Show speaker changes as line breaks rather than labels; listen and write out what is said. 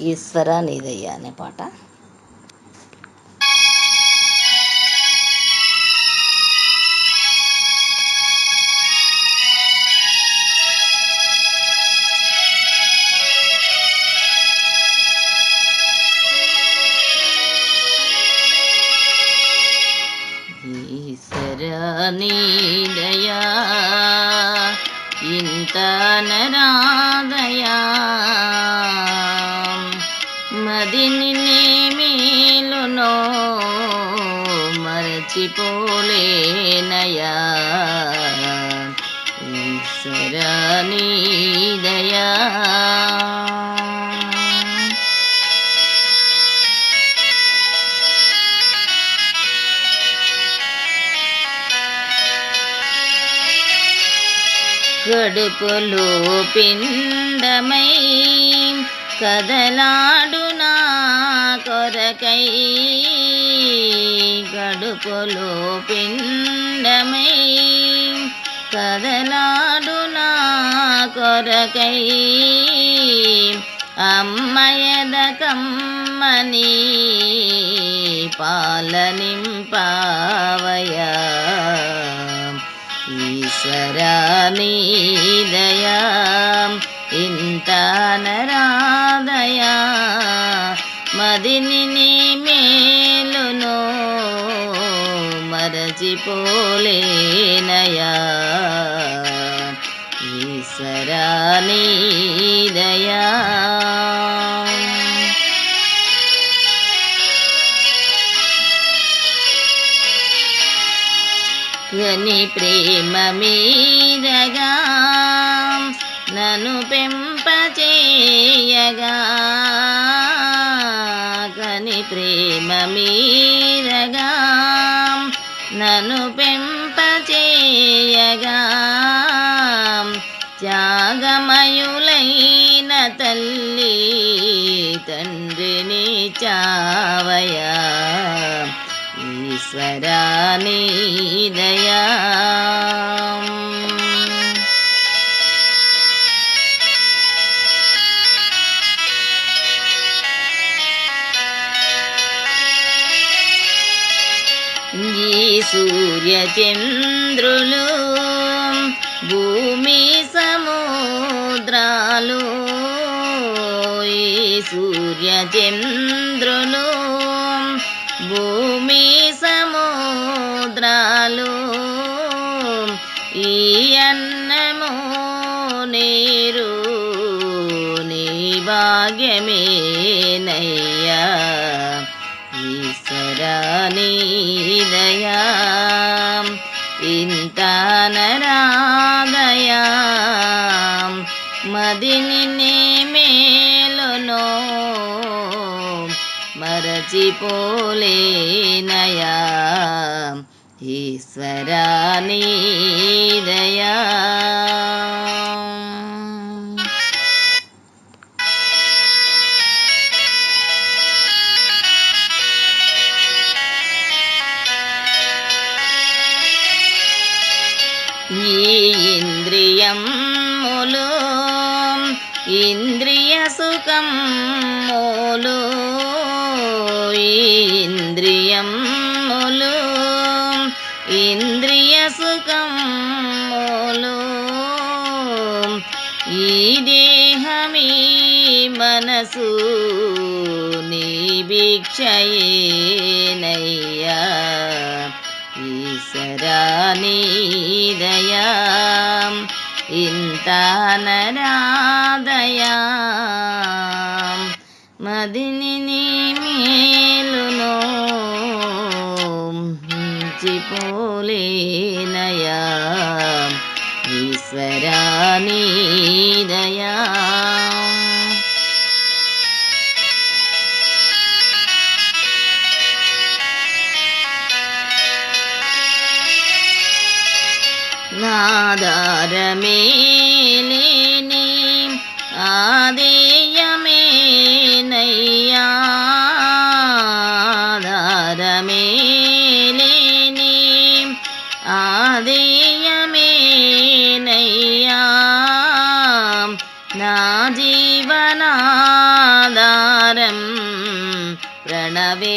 ఈశ్వర నీదయ్య అనే పాట. ఈశ్వర నీదయా ఇంత నరా మర్చిపోలేనయా? ఈశ్వర నీదయా గడుపులో పిండమై కదలాడు నా కొరకై. గడుపులో పిండమై. కదలాడు నా కొరకై. అమ్మయదకమ్మని కమ్మని పాలనింపావయా ఈశ్వరా నీదయా ఇంత నరాదయా. మదిని నీ మరచిపోలేనయా ఈశ్వరా నీదయా? గని ప్రేమ మీరగా నను పెంపచేయగా కని ప్రేమ మీ నను పెంపచేయగా త్యాగమయులైన తల్లి తండ్రిని చావయా. ఈశ్వరా నీదయా సూర్య చంద్రులు భూమి సముద్రాలు ఈ సూర్య చంద్రులు భూమి సముద్రాలు ఈ అన్నము నీరు నీ భాగ్యమేనయ్యా. ఈశ్వరా నీదయా ఇంత నరాదయా మదిని నీ మేలునో సుఖములు ఇంద్రియ సుఖములు ఈ ఇంద్రియములు ఇంద్రియ సుఖములు. ఈ దేహమీ మనసు నీ భిక్షయేనయ్యా. ఈశ్వరా నీ దయా. నరాదయా మదిని నీ మేలునో మించిపోలేనయా ఈశ్వరా నీదయా ஆதாரமேலேனே ஆதேயமேனையாதாரமேலேனே ஆதேயமேனையாம் நாஜீவனாதாரம் பிரணவேசனீவையா